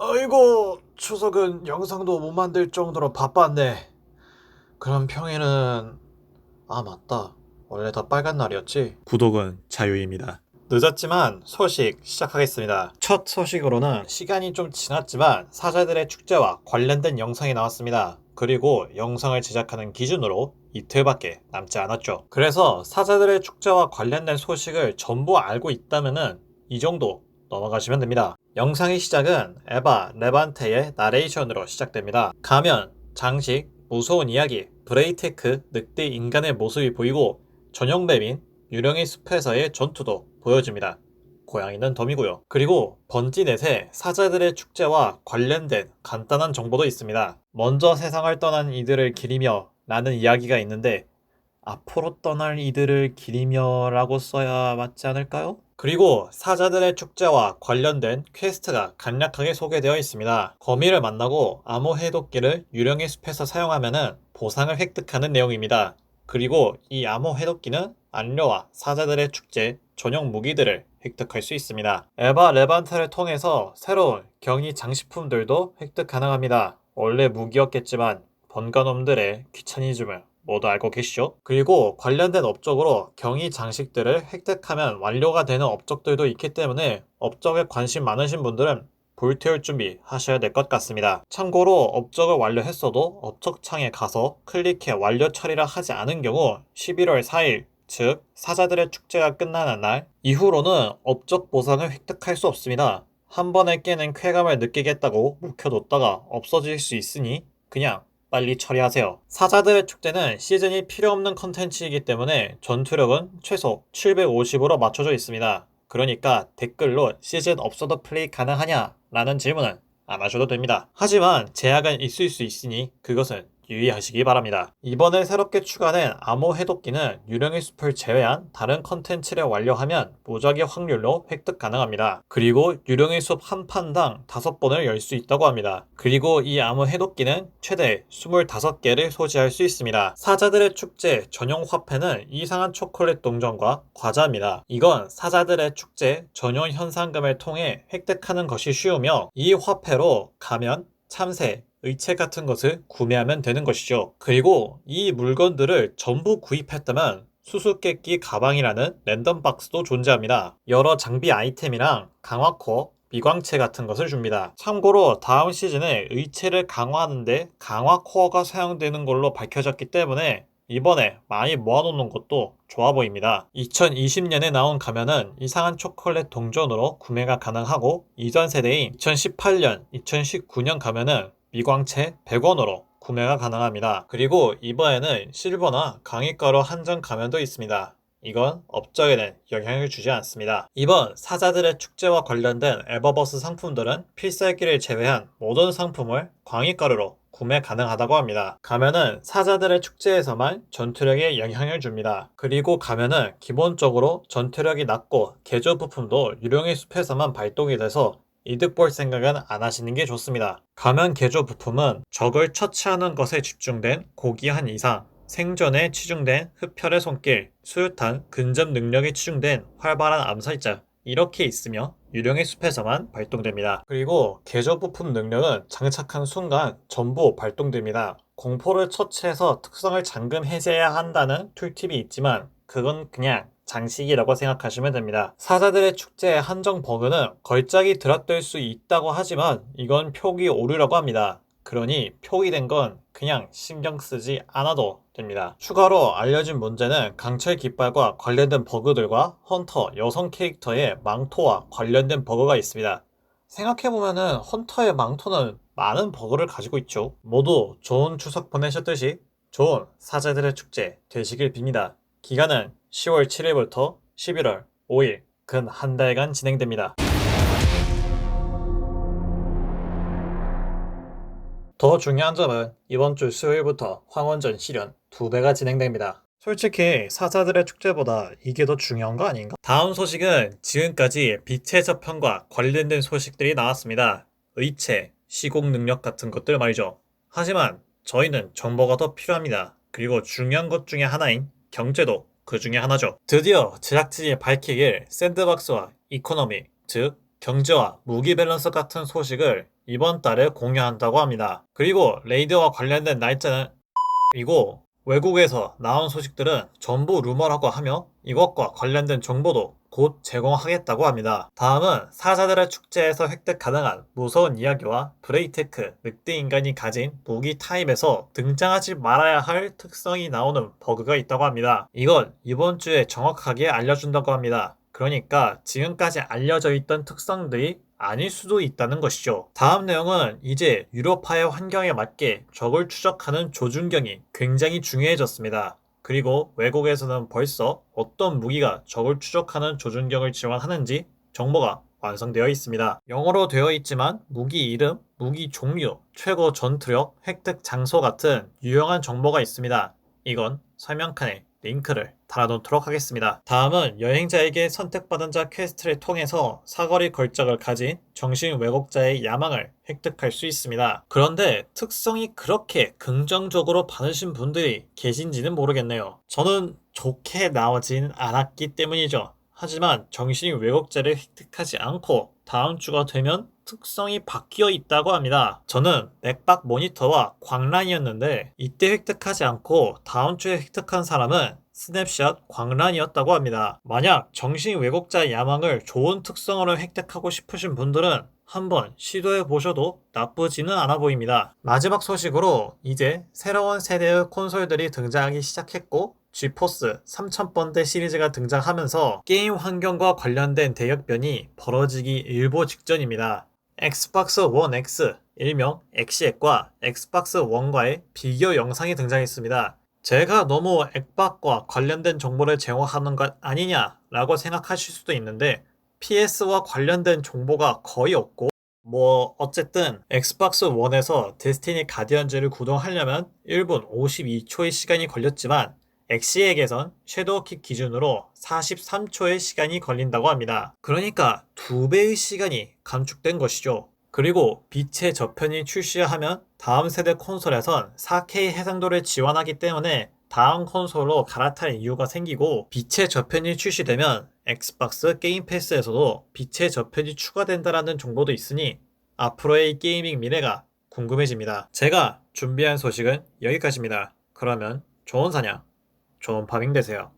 아이고, 추석은 영상도 못 만들 정도로 바빴네. 그럼 평일은, 아, 맞다. 원래 다 빨간 날이었지? 구독은 자유입니다. 늦었지만 소식 시작하겠습니다. 첫 소식으로는 시간이 좀 지났지만 사자들의 축제와 관련된 영상이 나왔습니다. 그리고 영상을 제작하는 기준으로 이틀밖에 남지 않았죠. 그래서 사자들의 축제와 관련된 소식을 전부 알고 있다면은 이 정도 넘어가시면 됩니다. 영상의 시작은 에바 레반테의 나레이션으로 시작됩니다. 가면, 장식, 무서운 이야기, 브레이테크, 늑대 인간의 모습이 보이고 전용뱀인 유령의 숲에서의 전투도 보여집니다. 고양이는 덤이고요. 그리고 번지넷에 사자들의 축제와 관련된 간단한 정보도 있습니다. 먼저 세상을 떠난 이들을 기리며 라는 이야기가 있는데 앞으로 떠날 이들을 기리며 라고 써야 맞지 않을까요? 그리고 사자들의 축제와 관련된 퀘스트가 간략하게 소개되어 있습니다. 거미를 만나고 암호 해독기를 유령의 숲에서 사용하면 보상을 획득하는 내용입니다. 그리고 이 암호 해독기는 안료와 사자들의 축제 전용 무기들을 획득할 수 있습니다. 에바 레반트를 통해서 새로운 경이 장식품들도 획득 가능합니다. 원래 무기였겠지만 번가놈들의 귀차니즘을 모두 알고 계시죠? 그리고 관련된 업적으로 경이 장식들을 획득하면 완료가 되는 업적들도 있기 때문에 업적에 관심 많으신 분들은 불태울 준비 하셔야 될 것 같습니다. 참고로 업적을 완료했어도 업적창에 가서 클릭해 완료 처리를 하지 않은 경우 11월 4일 즉 사자들의 축제가 끝나는 날 이후로는 업적 보상을 획득할 수 없습니다. 한 번에 깨는 쾌감을 느끼겠다고 묵혀뒀다가 없어질 수 있으니 그냥 빨리 처리하세요. 사자들의 축제는 시즌이 필요 없는 컨텐츠이기 때문에 전투력은 최소 750으로 맞춰져 있습니다. 그러니까 댓글로 시즌 없어도 플레이 가능하냐? 라는 질문은 안 하셔도 됩니다. 하지만 제약은 있을 수 있으니 그것은 유의하시기 바랍니다. 이번에 새롭게 추가된 암호 해독기는 유령의 숲을 제외한 다른 컨텐츠를 완료하면 무작위 확률로 획득 가능합니다. 그리고 유령의 숲 한 판당 5번을 열 수 있다고 합니다. 그리고 이 암호 해독기는 최대 25개를 소지할 수 있습니다. 사자들의 축제 전용 화폐는 이상한 초콜릿 동전과 과자입니다. 이건 사자들의 축제 전용 현상금을 통해 획득하는 것이 쉬우며 이 화폐로 가면, 참새, 의체 같은 것을 구매하면 되는 것이죠. 그리고 이 물건들을 전부 구입했다면 수수께끼 가방이라는 랜덤 박스도 존재합니다. 여러 장비 아이템이랑 강화코어, 미광체 같은 것을 줍니다. 참고로 다음 시즌에 의체를 강화하는데 강화 코어가 사용되는 걸로 밝혀졌기 때문에 이번에 많이 모아놓는 것도 좋아 보입니다. 2020년에 나온 가면은 이상한 초콜릿 동전으로 구매가 가능하고 이전 세대인 2018년, 2019년 가면은 미광채 100원으로 구매가 가능합니다. 그리고 이번에는 실버나 강의가로 한정 가면도 있습니다. 이건 업적에는 영향을 주지 않습니다. 이번 사자들의 축제와 관련된 에버버스 상품들은 필살기를 제외한 모든 상품을 광익가루로 구매 가능하다고 합니다. 가면은 사자들의 축제에서만 전투력에 영향을 줍니다. 그리고 가면은 기본적으로 전투력이 낮고 개조 부품도 유령의 숲에서만 발동이 돼서 이득 볼 생각은 안 하시는 게 좋습니다. 가면 개조 부품은 적을 처치하는 것에 집중된 고귀한 이상, 생존에 치중된 흡혈의 손길, 수류탄, 근접 능력에 치중된 활발한 암살자 이렇게 있으며 유령의 숲에서만 발동됩니다. 그리고 개조 부품 능력은 장착한 순간 전부 발동됩니다. 공포를 처치해서 특성을 잠금 해제해야 한다는 툴팁이 있지만 그건 그냥 장식이라고 생각하시면 됩니다. 사자들의 축제의 한정 버그는 걸작이 드랍될 수 있다고 하지만 이건 표기 오류라고 합니다. 그러니 표기된 건 그냥 신경 쓰지 않아도 됩니다. 추가로 알려진 문제는 강철 깃발과 관련된 버그들과 헌터 여성 캐릭터의 망토와 관련된 버그가 있습니다. 생각해보면은 헌터의 망토는 많은 버그를 가지고 있죠. 모두 좋은 추석 보내셨듯이 좋은 사자들의 축제 되시길 빕니다. 기간은 10월 7일부터 11월 5일 근 한 달간 진행됩니다. 더 중요한 점은 이번 주 수요일부터 황원전 실현 두 배가 진행됩니다. 솔직히 사자들의 축제보다 이게 더 중요한 거 아닌가? 다음 소식은 지금까지 빛의 저편과 관련된 소식들이 나왔습니다. 의체, 시공 능력 같은 것들 말이죠. 하지만 저희는 정보가 더 필요합니다. 그리고 중요한 것 중에 하나인 경제도 그 중에 하나죠. 드디어 제작진이 밝히길 샌드박스와 이코노미, 즉 경제와 무기 밸런스 같은 소식을 이번 달에 공개한다고 합니다. 그리고 레이드와 관련된 날짜는 이고 외국에서 나온 소식들은 전부 루머라고 하며 이것과 관련된 정보도 곧 제공하겠다고 합니다. 다음은 사자들의 축제에서 획득 가능한 무서운 이야기와 브레이테크, 늑대 인간이 가진 무기 타입에서 등장하지 말아야 할 특성이 나오는 버그가 있다고 합니다. 이건 이번 주에 정확하게 알려준다고 합니다. 그러니까 지금까지 알려져 있던 특성들이 아닐 수도 있다는 것이죠. 다음 내용은 이제 유로파의 환경에 맞게 적을 추적하는 조준경이 굉장히 중요해졌습니다. 그리고 외국에서는 벌써 어떤 무기가 적을 추적하는 조준경을 지원하는지 정보가 완성되어 있습니다. 영어로 되어 있지만 무기 이름, 무기 종류, 최고 전투력, 획득 장소 같은 유용한 정보가 있습니다. 이건 설명칸에 링크를 달아놓도록 하겠습니다. 다음은 여행자에게 선택받은 자 퀘스트를 통해서 사거리 걸작을 가진 정신 왜곡자의 야망을 획득할 수 있습니다. 그런데 특성이 그렇게 긍정적으로 받으신 분들이 계신지는 모르겠네요. 저는 좋게 나오진 않았기 때문이죠. 하지만 정신 왜곡자를 획득하지 않고 다음 주가 되면 특성이 바뀌어 있다고 합니다. 저는 맥박 모니터와 광란이었는데 이때 획득하지 않고 다음 주에 획득한 사람은 스냅샷 광란이었다고 합니다. 만약 정신 왜곡자 야망을 좋은 특성으로 획득하고 싶으신 분들은 한번 시도해 보셔도 나쁘지는 않아 보입니다. 마지막 소식으로 이제 새로운 세대의 콘솔들이 등장하기 시작했고 지포스 3000번대 시리즈가 등장하면서 게임 환경과 관련된 대역변이 벌어지기 일보 직전입니다. 엑스박스 원 X, 일명 엑시엑과 엑스박스 원과의 비교 영상이 등장했습니다. 제가 너무 엑박과 관련된 정보를 제공하는 것 아니냐라고 생각하실 수도 있는데 PS와 관련된 정보가 거의 없고 뭐 어쨌든 엑스박스 1에서 데스티니 가디언즈를 구동하려면 1분 52초의 시간이 걸렸지만 엑시엑에선 섀도우킥 기준으로 43초의 시간이 걸린다고 합니다. 그러니까 두 배의 시간이 감축된 것이죠. 그리고 빛의 저편이 출시하면 다음 세대 콘솔에선 4K 해상도를 지원하기 때문에 다음 콘솔로 갈아탈 이유가 생기고 빛의 저편이 출시되면 엑스박스 게임 패스에서도 빛의 저편이 추가된다라는 정보도 있으니 앞으로의 게이밍 미래가 궁금해집니다. 제가 준비한 소식은 여기까지입니다. 그러면 좋은 사냥, 좋은 파밍 되세요.